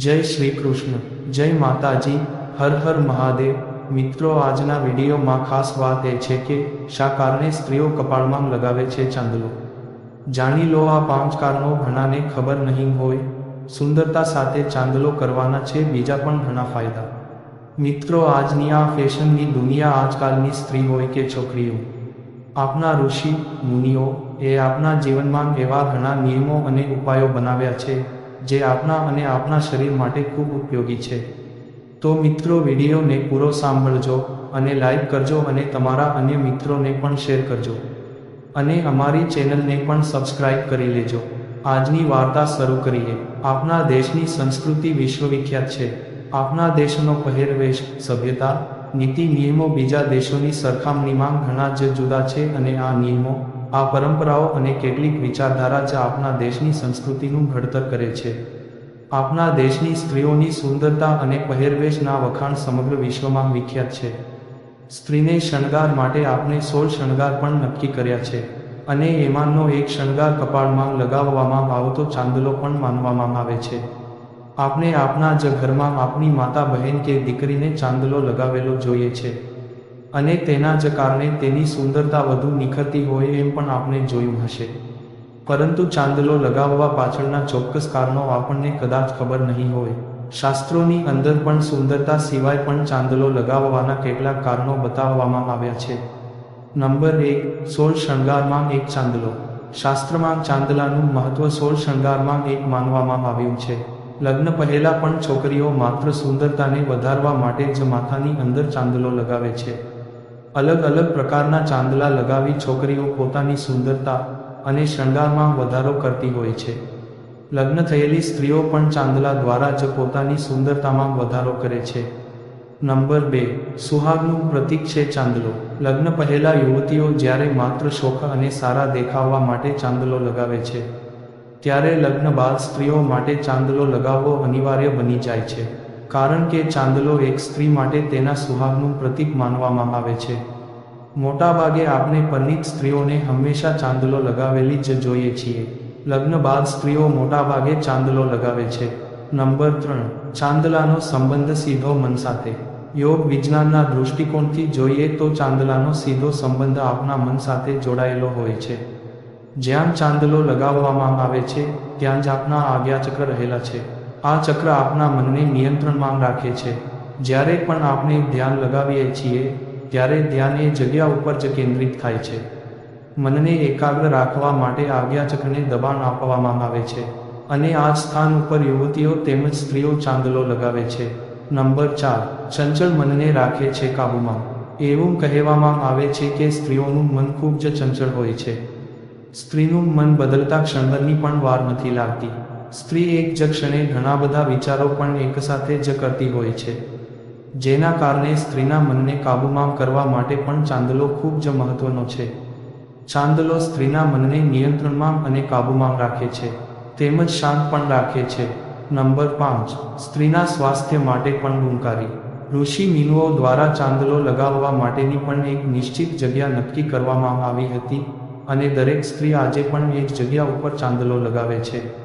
જય શ્રી કૃષ્ણ. જય માતાજી. હર હર મહાદેવ. મિત્રો, આજના વિડીયોમાં ખાસ વાત એ છે કે શા કારણે સ્ત્રીઓ કપાળમાં લગાવે છે ચાંદલો? જાણી લો, આ પાંચ કારણો ઘણાને ખબર નહીં હોય. સુંદરતા સાથે ચાંદલો કરવાના છે બીજા પણ ઘણા ફાયદા. મિત્રો, આજની આ ફેશનની દુનિયા આજકાલની સ્ત્રી હોય કે છોકરીઓ? આપના ઋષિ, મુનિઓ એ આપના જીવનમાં એવા ઘણા નિયમો અને ઉપાયો બનાવ્યા છે. જે આપના અને આપના શરીર માટે ખૂબ ઉપયોગી છે. તો મિત્રો, વિડીયોને પૂરો સાંભળજો અને લાઈક કરજો અને તમારા અન્ય મિત્રોને પણ શેર કરજો. અને અમારી ચેનલને પણ સબસ્ક્રાઇબ કરી લેજો. આજની વાર્તા શરૂ કરીએ. આપના દેશની સંસ્કૃતિ વિશ્વવિખ્યાત છે. આપના દેશનો પહેરવેશ, સભ્યતા, નીતિ, નિયમો બીજા દેશોની સરખામણીમાં ઘણા જ જુદા છે અને આ નિયમો આ પરંપરાઓ અને કેટલીક વિચારધારા જ આપના દેશની સંસ્કૃતિનું ઘડતર કરે છે. આપના દેશની સ્ત્રીઓની સુંદરતા અને પહેરવેશના વખાણ સમગ્ર વિશ્વમાં વિખ્યાત છે. સ્ત્રીને શણગાર માટે આપણે સોળ શણગાર પણ નક્કી કર્યા છે અને એમાંનો એક શણગાર કપાળમાં લગાવવામાં આવતો ચાંદલો પણ માનવામાં આવે છે. આપણે આપના જ ઘરમાં આપની માતા બહેન કે દીકરીને ચાંદલો લગાવેલો જોઈએ છે. અને તેના જ કારણે તેની સુંદરતા વધુ નિખરતી હોય એમ પણ આપણે જોયું હશે. પરંતુ ચાંદલો લગાવવા પાછળના ચોક્કસ કારણો આપણને કદાચ ખબર નહીં હોય. શાસ્ત્રોની અંદર પણ સુંદરતા સિવાય પણ ચાંદલો લગાવવાના કેટલાક કારણો બતાવવામાં આવ્યા છે. નંબર એક, સોળ શણગારમાં એક ચાંદલો. શાસ્ત્રમાં ચાંદલાનું મહત્વ સોળ શણગારમાં એક માનવામાં આવ્યું છે. લગ્ન પહેલા પણ છોકરીઓ માત્ર સુંદરતાને વધારવા માટે જ માથાની અંદર ચાંદલો લગાવે છે. અલગ અલગ પ્રકારના ચાંદલા લગાવી છોકરીઓ પોતાની સુંદરતા અને શણગારમાં વધારો કરતી હોય છે. લગ્ન થયેલી સ્ત્રીઓ પણ ચાંદલા દ્વારા જ પોતાની સુંદરતામાં વધારો કરે છે. નંબર બે, સુહાગનું પ્રતીક છે ચાંદલો. લગ્ન પહેલા યુવતીઓ જ્યારે માત્ર શોખ અને સારા દેખાવા માટે ચાંદલો લગાવે છે, ત્યારે લગ્ન બાદ સ્ત્રીઓ માટે ચાંદલો લગાવવો અનિવાર્ય બની જાય છે. કારણ કે ચાંદલો એક સ્ત્રી માટે તેના સુહાગનું પ્રતીક માનવામાં આવે છે. મોટાભાગે આપણે પરિણીત સ્ત્રીઓને હંમેશા ચાંદલો લગાવેલી જ જોઈએ છીએ. લગ્ન બાદ સ્ત્રીઓ મોટાભાગે ચાંદલો લગાવે છે. નંબર ત્રણ. ચાંદલાનો સંબંધ સીધો મન સાથે. યોગ વિજ્ઞાનના દૃષ્ટિકોણથી જોઈએ તો ચાંદલાનો સીધો સંબંધ આપણા મન સાથે જોડાયેલો હોય છે. જ્યાં ચાંદલો લગાવવામાં આવે છે, ત્યાં જ આપના આજ્ઞાચક્ર રહેલા છે. આ ચક્ર આપના મનને નિયંત્રણમાં રાખે છે. જ્યારે પણ આપણે ધ્યાન લગાવીએ છીએ, ત્યારે ધ્યાન એ જગ્યા ઉપર જ કેન્દ્રિત થાય છે. મનને એકાગ્ર રાખવા માટે આજ્ઞાચક્રને દબાણ આપવામાં આવે છે અને આ સ્થાન ઉપર યુવતીઓ તેમજ સ્ત્રીઓ ચાંદલો લગાવે છે. નંબર ચાર, ચંચળ મનને રાખે છે કાબૂમાં. એવું કહેવામાં આવે છે કે સ્ત્રીઓનું મન ખૂબ જ ચંચળ હોય છે. સ્ત્રીનું મન બદલતા ક્ષણની પણ વાર નથી લાગતી. સ્ત્રી એક જ ક્ષણે ઘણા બધા વિચારો પણ એકસાથે જ કરતી હોય છે. જેના કારણે સ્ત્રીના મનને કાબૂમાં કરવા માટે પણ ચાંદલો ખૂબ જ મહત્વનો છે. ચાંદલો સ્ત્રીના મનને નિયંત્રણમાં અને કાબૂમાં રાખે છે. તેમજ શાંત પણ રાખે છે. નંબર પાંચ, સ્ત્રીના સ્વાસ્થ્ય માટે પણ ગુણકારી. ઋષિ મિનુઓ દ્વારા ચાંદલો લગાવવા માટેની પણ એક નિશ્ચિત જગ્યા નક્કી કરવામાં આવી હતી અને દરેક સ્ત્રી આજે પણ એક જગ્યા ઉપર ચાંદલો લગાવે છે.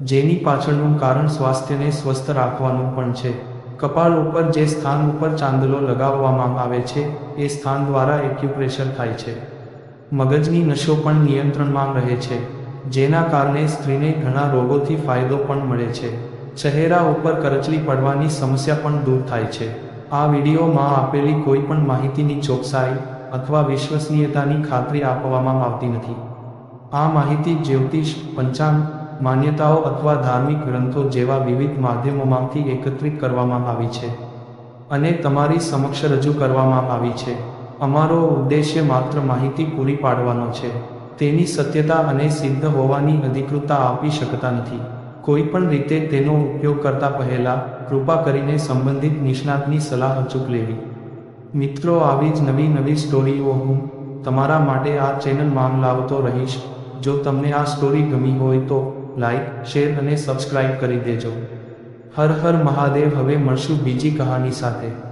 જેની પાછળનું કારણ સ્વાસ્થ્યને સ્વસ્થ રાખવાનું પણ છે. કપાળ ઉપર જે સ્થાન ઉપર ચાંદલો લગાવવામાં આવે છે, એ સ્થાન દ્વારા એક્યુપ્રેશર થાય છે. મગજની નશો પણ નિયંત્રણમાં રહે છે, જેના કારણે સ્ત્રીને ઘણા રોગોથી ફાયદો પણ મળે છે. ચહેરા ઉપર કરચલી પડવાની સમસ્યા પણ દૂર થાય છે. આ વિડીયોમાં આપેલી કોઈ પણ માહિતીની ચોકસાઈ અથવા વિશ્વસનીયતાની ખાતરી આપવામાં આવતી નથી. આ માહિતી જ્યોતિષ પંચાંગ માન્યતાઓ અથવા ધાર્મિક ગ્રંથો જેવા વિવિધ માધ્યમોમાંથી એકત્રિત કરવામાં આવી છે અને તમારી સમક્ષ રજૂ કરવામાં આવી છે. અમારો ઉદ્દેશ્ય માત્ર માહિતી પૂરી પાડવાનો છે. તેની સત્યતા અને સિદ્ધ હોવાની અધિકૃતતા આપી શકતા નથી. કોઈ પણ રીતે તેનો ઉપયોગ કરતા પહેલા કૃપા કરીને સંબંધિત નિષ્ણાતની સલાહ અચૂક લેવી. મિત્રો, આવી જ નવી નવી સ્ટોરીઓ હું તમારા માટે આ ચેનલમાં લાવતો રહીશ. જો તમને આ સ્ટોરી ગમી હોય તો લાઈક શેર અને સબસ્ક્રાઇબ કરી દેજો. હર હર મહાદેવ હવે મળશું બીજી કહાની સાથે.